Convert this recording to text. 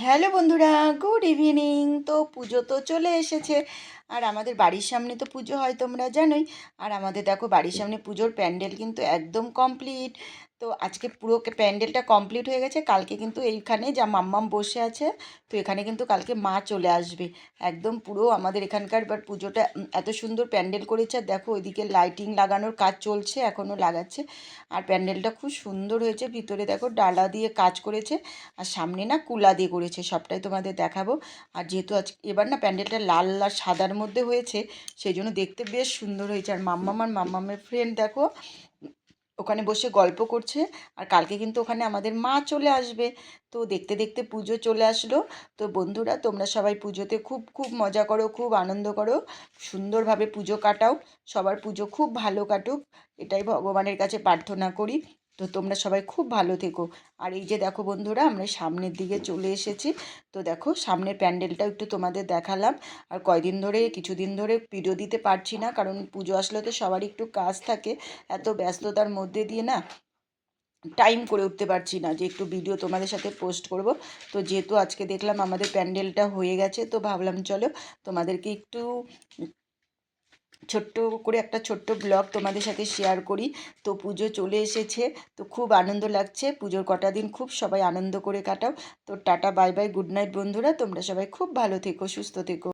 Hello বন্ধুরা, good evening. তো পুজো তো চলে এসেছে। আর আমাদের বাড়ির সামনে তো পুজো হয়, তোমরা জানোই। আর আমাদের দেখো, বাড়ির সামনে পুজোর প্যান্ডেল কিন্তু একদম কমপ্লিট তো আজকে পুরো প্যান্ডেলটা কমপ্লিট হয়ে গেছে। কালকে কিন্তু এইখানে যা মাম্মাম বসে আছে, তো এখানে কিন্তু কালকে মা চলে আসবে। একদম পুরো আমাদের এখানকার এবার পুজোটা এত সুন্দর প্যান্ডেল করেছে। আর দেখো ওইদিকে লাইটিং লাগানোর কাজ চলছে, এখনও লাগাচ্ছে। আর প্যান্ডেলটা খুব সুন্দর হয়েছে। ভিতরে দেখো ডালা দিয়ে কাজ করেছে, আর সামনে না কুলা দিয়ে করেছে। সবটাই তোমাদের দেখাবো। আর যেহেতু আজ, এবার না প্যান্ডেলটা লাল আর সাদার মধ্যে হয়েছে, সেই জন্য দেখতে বেশ সুন্দর হয়েছে। আর মাম্মাম আর মাম্মামের ফ্রেন্ড দেখো ওখানে বসে গল্প করছে। আর কালকে কিন্তু ওখানে আমাদের মা চলে আসবে। তো দেখতে দেখতে পুজো চলে আসলো। তো বন্ধুরা, তোমরা সবাই পুজোতে খুব খুব মজা করো, খুব আনন্দ করো। সুন্দরভাবে পুজো কাটাও। সবার পুজো খুব ভালো কাটুক। এটাই ভগবানের কাছে প্রার্থনা করি। তো তোমরা সবাই খুব ভালো থেকো। আর এই যে দেখো বন্ধুরা, আমরা সামনের দিকে চলে এসেছি। তো দেখো, সামনের প্যান্ডেলটাও একটু তোমাদের দেখালাম। আর কয়দিন ধরে, কিছুদিন ধরে ভিডিও দিতে পারছি না, কারণ পুজো আসলে তো সবারই একটু কাজ থাকে। এত ব্যস্ততার মধ্যে দিয়ে না টাইম করে উঠতে পারছি না যে একটু ভিডিও তোমাদের সাথে পোস্ট করব। তো যেহেতু আজকে দেখলাম আমাদের প্যান্ডেলটা হয়ে গেছে, তো ভাবলাম চলো তোমাদেরকে একটু ছোট্ট করে একটা ছোট্ট ব্লগ তোমাদের সাথে শেয়ার করি। তো পুজো চলে এসেছে, তো খুব আনন্দ লাগছে। পুজোর কটা দিন খুব সবাই আনন্দ করে কাটাও। তো tata bye bye good night বন্ধুরা। তোমরা সবাই খুব ভালো থেকো, সুস্থ থেকো।